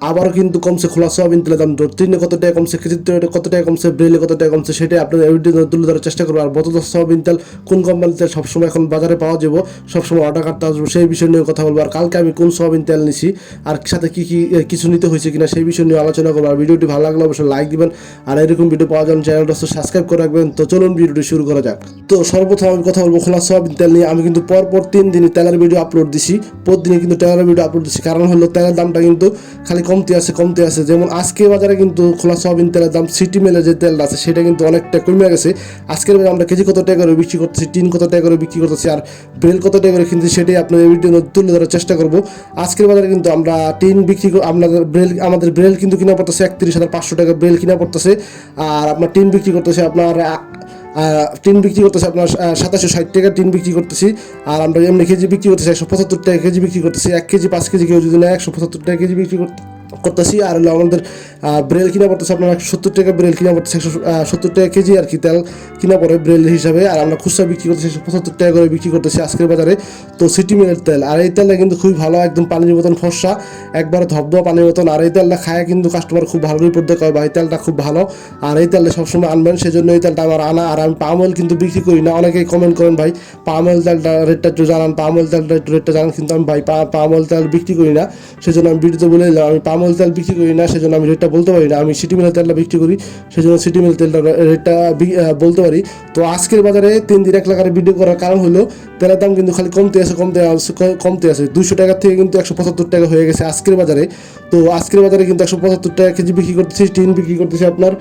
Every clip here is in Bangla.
আবারও কিন্তু কমছে খোলা সোয়াবিন তেলের দাম। টিনে কত টাকা কমছে কেজিতে কত টাকা কমছে ব্রেলে কত টাকা কমছে, সেটাই আপনাদের এই ভিডিও তুলে ধরার চেষ্টা করব। আর বোতল সোয়াবিন তেল কোন কোম্পানির তেল সবসময় এখন বাজারে পাওয়া যাব, সবসময় অর্ডার করতে আসব, সেই বিষয় নিয়ে কথা বলব। আর কালকে আমি কোন সোয়াবিন তেল নিছি, আর সাথে কি কি কিছু নিতে হয়েছে কিনা, সেই বিষয় নিয়ে আলোচনা করব। আর ভিডিওটি ভালো লাগলে অবশ্যই লাইক দিবেন, আর এরকম ভিডিও পাওয়ার জন্য চ্যানেলটা সাবস্ক্রাইব করে রাখবেন। তো চলুন ভিডিওটি শুরু করা যাক। তো সর্বপ্রথম আমি কথা বলব খোলা সোয়াবিন তেল নিয়ে। আমি কিন্তু পরপর তিন দিনই তেলের ভিডিও আপলোড দিছি, প্রতিদিনই কিন্তু তেলের ভিডিও আপলোড দিছি। কারণ হলো তেলের দামটা কিন্তু খালি কমতে আছে কমতে আছে। যেমন আজকে বাজারে কিন্তু খোলা সোয়াবিন তেলের দাম, সিটি মেলে যে তেলটা আছে, সেটা কিন্তু অনেকটা কমে গেছে। আজকের বাজারে আমরা কেজি কত টাকা করে বিক্রি করতেছি, টিন কত টাকা করে বিক্রি করতেছি, আর বেল কত টাকা করে কিন্তু সেটাই আপনার ভিডিও তুলে ধরার চেষ্টা করব। আজকের বাজারে কিন্তু আমরা টিন বিক্রি কর- আপনাদের ব্রেল আমাদের ব্রেল কিন্তু কিনা পড়তেছে একত্রিশ হাজার পাঁচশো টাকা ব্রেল কিনা পড়তেছে, আর আপনার টিন বিক্রি করতেছে আপনার টিন বিক্রি করতেছে আপনার সাতাশশো ষাট টাকা টিন বিক্রি করতেছি, আর আমরা এমনি কেজি বিক্রি করতেছি একশো পঁচাত্তর টাকা কেজি বিক্রি করতেছি, এক কেজি, পাঁচ কেজি কেউ যদি নেয় একশো পঁচাত্তর টাকা কেজি বিক্রি করতে করতেছি আর হলো আমাদের আহ, ব্রেল কিনা পড়তেছে আপনার একশো সত্তর টাকা ব্রেল কিনা পড়তেছে, একশো সত্তর টাকা কেজি আর কি তেল কিনা পড়ে ব্রেল হিসাবে। আর আমরা খুচরা বিক্রি করতেছি একশো পঁচাত্তর টাকা করে বিক্রি করতেছি আজকের বাজারে। তো সিটি মিলের তেল, আর এই তেলটা কিন্তু খুবই ভালো, একদম পানির মতন ফর্সা, একবার ধবধবা পানির মতন। আর এই তেলটা খায় কিন্তু কাস্টমার খুব ভালো রিপোর্ট দেয়, কয়, ভাই তেলটা খুব ভালো। আর এই তেলটা সবসময় আনবেন, সেজন্য এই তেলটা আমার আনা। আর আমি পাম অয়েল কিন্তু বিক্রি করি না, অনেকেই কমেন্ট করেন, ভাই পাম অয়েল তেলটা রেটটা একটু জানান পাম অয়েল তেলটা একটু রেটটা জানান। কিন্তু আমি, ভাই পাম অয়েল তেল বিক্রি করি না। সেজন্য আমি ভিডিওতে বলে দিলাম, আমি পাম অয়েল তেল বিক্রি করি না, সেজন্য আমি রেটটা বলতে পারি না, আমি সিটি মিলের তেলটা বিক্রি করি, সেজন্য সিটি মিলের তেলটা রেটটা বলতে পারি। তো আজকের বাজারে তিন দিন এক লাখার ভিডিও করার কারণ হলো, তেলের দাম কিন্তু খালি কমতে আছে, কমতে কমতে আছে। দুশো টাকা থেকে কিন্তু একশো পঁচাত্তর টাকা হয়ে গেছে আজকের বাজারে। তো আজকের বাজারে কিন্তু একশো পঁচাত্তর টাকা কেজি বিক্রি করতেছি, টিন বিক্রি করতেছি আপনার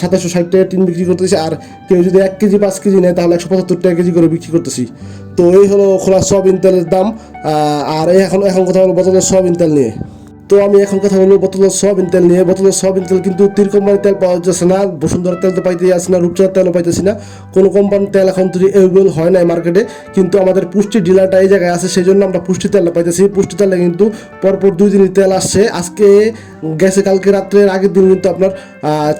সাতাশশো ষাট টাকা টিন বিক্রি করতেছি, আর কেউ যদি এক কেজি, পাঁচ কেজি নেয়, তাহলে একশো পঁচাত্তর টাকা কেজি করে বিক্রি করতেছি। তো এই হলো খোলা সয়াবিন তেলের দাম আর এখন এখন কথা হলো বদলের সয়াবিন তেল নিয়ে। তো আমি এখন কথা বলব বোতলের সয়াবিন তেল নিয়ে। বোতলের সয়াবিন তেল কিন্তু তীর কোম্পানির তেল পাওয়া যাচ্ছে না, বসুন্ধরা তেল তো পাইতেই আসছে না রূপচাঁদ তেলও পাইতেছি না। কোনো কোম্পানির তেল এখন তৈরি অ্যাভেলেবল হয় না মার্কেটে কিন্তু আমাদের পুষ্টি ডিলারটা এই জায়গায় আছে সেই জন্য আমরা পুষ্টি তেলটা পাইতেছি। পুষ্টি তেলে কিন্তু পরপর দুই দিনই তেল আসছে। আজকে গেছে, কালকে রাত্রের আগের দিন কিন্তু আপনার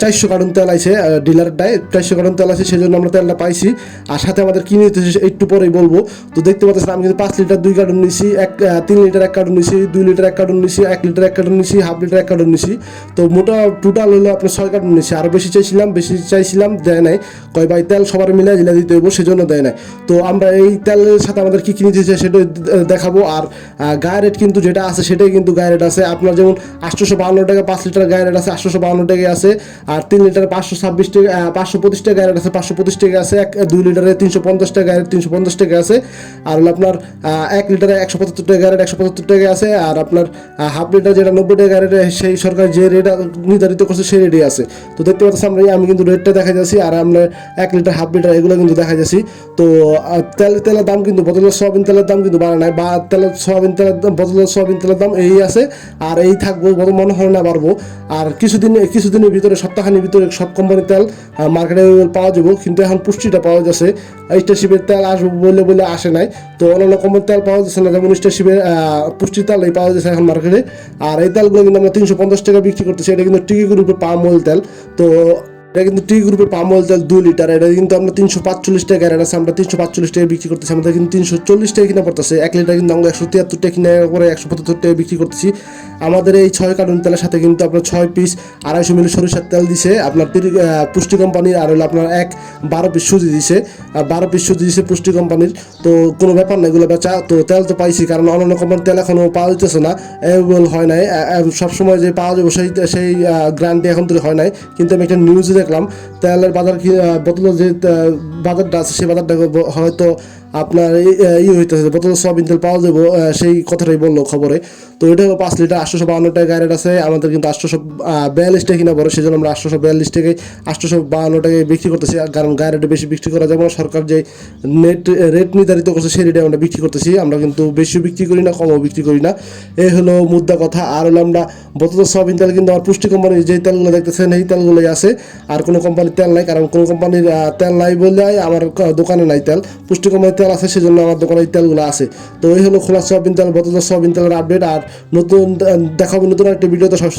চারশো কার্টন তেল আছে ডিলারটায়। চারশো কার্টন তেল আছে সেই জন্য আমরা তেলটা পাইছি। আর সাথে আমাদের কিনে দিতে একটু পরেই বলব। তো দেখতে পাচ্ছেন, আমি কিন্তু পাঁচ লিটার দুই কার্টন নিছি, এক তিন লিটার এক কার্টন নিছি, দুই লিটার এক কার্টন নিছি, এক লিটার এক কার্টন নিছি, হাফ লিটার এক কার্টন নিছি। তো মোটা টোটাল হলো আপনার ছয় কার্টন নিছি। আরও বেশি চাইছিলাম বেশি চাইছিলাম, দেয় নাই। কয় ভাই, তেল সবার মিলে জিলা দিতে হইব, সেজন্য দেয় নাই। তো আমরা এই তেলের সাথে আমাদের কি কিনে দিয়েছে সেটা দেখাবো। আর গায়ে রেট কিন্তু যেটা আছে, সেটাই কিন্তু গায়ে রেট আছে। আপনার যেমন আটশোশো বাহান্ন টাকা, পাঁচ লিটার গায়ে রেট আছে, আটশোশো বাহান্ন টাকা আছে। আর তিন লিটার পাঁচশো ছাব্বিশ টাকা পাঁচশো পঁচিশ টাকা গায়ে রেট আছে, পাঁচশো পঁচিশ টাকা আছে। এক, দুই লিটারে তিনশো পঞ্চাশ টাকা গায়ে তিনশো পঞ্চাশ টাকা আছে। আর হলো আপনার এক লিটারে একশো পঁচাত্তর টাকা গায়ে একশো পঁচাত্তর টাকা আছে। আর আপনার হাফ লিটার যেটা নব্বই টাকা রেটে সেই সরকার যে রেট নির্ধারিত করছে সেই রেটে আছে। তো দেখতে পাচ্ছি আমরা আমি কিন্তু রেটটা দেখা যাচ্ছি আর আমরা এক লিটার হাফ লিটার এগুলো কিন্তু দেখা যাচ্ছি তো তেল, তেলের দাম কিন্তু বদলের সয়াবিন তেলের দাম কিন্তু বাড়ে নাই। বা তেলের, সয়াবিন তেলের দাম বদলের সয়াবিন তেলের দাম এই আছে আর এই থাকব মনে হয় না বাড়বো। আর কিছুদিন, কিছুদিনের ভিতরে সপ্তাহখানির ভিতরে সব কোম্পানির তেল মার্কেটে পাওয়া যাব। কিন্তু এখন পুষ্টিটা পাওয়া যাচ্ছে। স্টারশিপের তেল আসবে বলে বলে আসে নাই। তো অন্যান্য কোম্পানির তেল পাওয়া যাচ্ছে না। যেমন স্টারশিপের পুষ্টি তেল এই পাওয়া যাচ্ছে এখন মার্কেটে আর এই তেলগুলো কিন্তু আমরা তিনশো পঞ্চাশ টাকা বিক্রি করতেছি। এটা কিন্তু টিকি গ্রুপের পাম তেল। তো এটা কিন্তু টি গ্রুপের পাম অয়েল তেল দুই লিটার এটা কিন্তু আমরা তিনশো পাঁচচল্লিশ টাকা এটা আছে, আমরা তিনশো পাঁচচল্লিশ টাকা বিক্রি করতেছি, আমাদের কিন্তু তিনশো চল্লিশ টাকা কিনা পড়তেছে। এক লিটার কিন্তু আমরা একশো তিয়াত্তর টাকা কিনে করে একশো পঁচাত্তর টাকা বিক্রি করতেছি। আমাদের এই ছয় কার্টন তেলের সাথে কিন্তু আপনার ছয় পিস আড়াইশো মিলি সরিষার তেল দিছে, আপনার পুষ্টি কোম্পানির আর হলো আপনার এক বারো পিস সুজি দিছে। বারো পিস সুজি দিছে পুষ্টি কোম্পানির তো কোনো ব্যাপার না এগুলো বেচা, তো তেল তো পাইছি, কারণ অন্যান্য কোম্পানির তেল এখনও পাওয়া যাচ্ছে না অ্যাভেলেবল হয় নাই। সবসময় যে পাওয়া যাবে সেই সেই গ্রান্টি এখন তো হয় নাই। কিন্তু আমি একটা নিউজে দেখলাম। তেলের বাজার বোতল যে বাজারটা আছে সেই বাজারটা হয়তো আপনার এই- আহ, ই হইতেছে বোতলের সয়াবিন তেল পাওয়া যাব সেই কথাটাই বলল খবরে। তো এটা পাঁচ লিটার আটশোশো বাউন্ন টাকা গাড়ি আছে আমাদের কিন্তু আটশোশো বিয়াল্লিশ টাকা কিনা পড়ে সেজন্য আমরা আটশোশো বিয়াল্লিশ টাকায় আটশোশো বাউন্ন টাকায় বিক্রি করতেছি। কারণ গায়ে রেটে বেশি বিক্রি করা যাবে না সরকার যে নেট রেট নির্ধারিত করছে সেই রেটে আমরা বিক্রি করতেছি। আমরা কিন্তু বেশি বিক্রি করি না কমও বিক্রি করি না। এই হলো মুদ্রা কথা। আর হলো আমরা বোতলের সয়াবিন তেল কিন্তু আমার পুষ্টি কোম্পানির যে তেলগুলো দেখতেছেন এই তেলগুলোই আছে। আর কোনো কোম্পানির তেল নাই কারণ কোনো কোম্পানির তেল নাই বলে আমার দোকানে নাই তেল। পুষ্টি কোম্পানির তেল আছে, সেজন্য আমার দোকানে এই তেলগুলো আছে। তো এই হলো খোলা সয়াবিন তেল বোতলের সয়াবিন তেলের আপডেট আর নতুন দেখাবো নতুন একটা ভিডিও তো সব